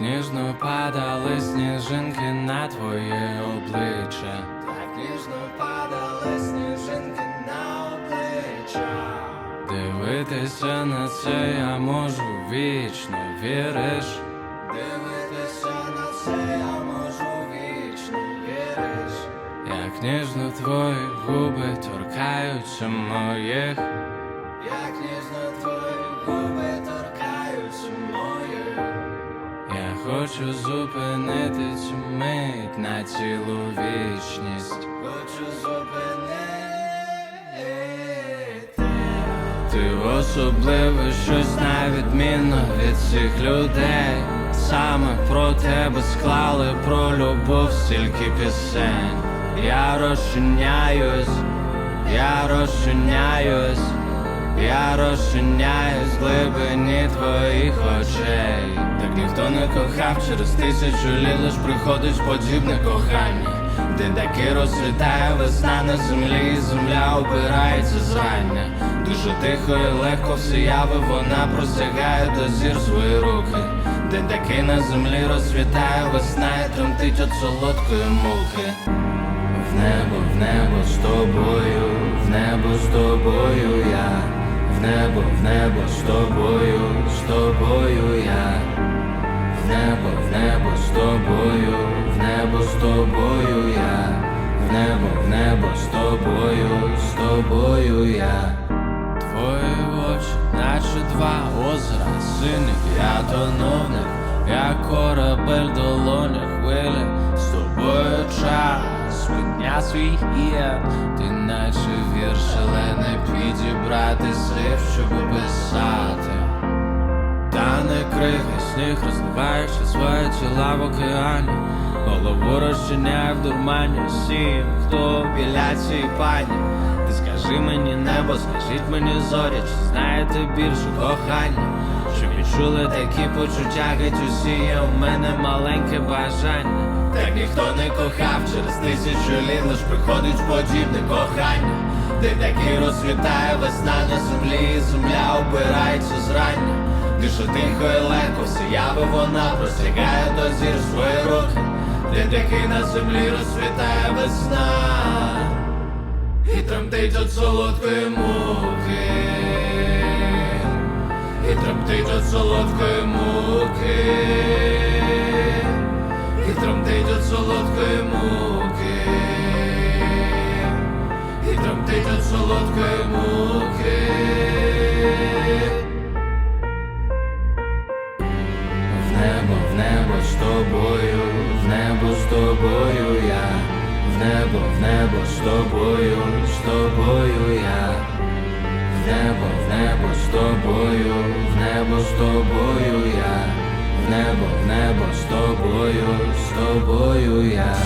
ніжно падали сніжинки на твоє обличчя. Так ніжно падали сніжинки на обличчя. Дивитися на це я можу вічно, віриш? Дивитися на це я можу вічно, віриш? Як ніжно твої губи торкаються моїх. Як ніжно твої хочу зупинити цю мить на цілу вічність. Хочу зупинити. Ти особливе щось на відмінно від цих людей. Саме про тебе склали про любов стільки пісень. Я розчиняюсь, я розчиняюсь, я розчиняюсь в глибині твоїх очей. Так ніхто не кохав через тисячу літ лиш приходить подібне кохання. Де таки розцвітає весна на землі, і земля обирається зрання. Дуже тихо і легко все яви, вона простягає до зір свої руки. Де таки на землі розцвітає весна і тремтить від солодкої муки. В небо, в небо з тобою, в небо з тобою я, в небо, в небо з тобою, з тобою я, в небо, в небо з тобою, в небо з тобою я, в небо, в небо з тобою, з тобою я. Твої очі, наче два озера, синіх, я тонув них, корабель долоня хвилі, свій є, ти наче вірш, але не підібрати слів, щоб описати. Та не криги, сніг розливаючи свої тіла в океані, голову розчиняє в дурмані всі, хто біля цієї пані. Ти скажи мені небо, скажіть мені зорі, чи знаєте більше кохання? Щоб відчули такі почуття, геть усі є у мене маленьке бажання. Так ніхто не кохав через тисячу літ, лиш приходить подібне кохання. Де таки розцвітає весна на землі, і земля обирається зрання. Дише тихо і легко, все яви вона простягає до зір свої руки. Де таки на землі розцвітає весна. І тремтить від солодкої муки, і тремтить від солодкої муки, і тремтить від солодкої муки, і тремтить від солодкої муки. В небо, в небо з тобою, в небо з тобою я, в небо, в небо з тобою, з тобою я, небо, в небо з тобою, в небо з тобою я, в небо, в небо з тобою, з тобою я.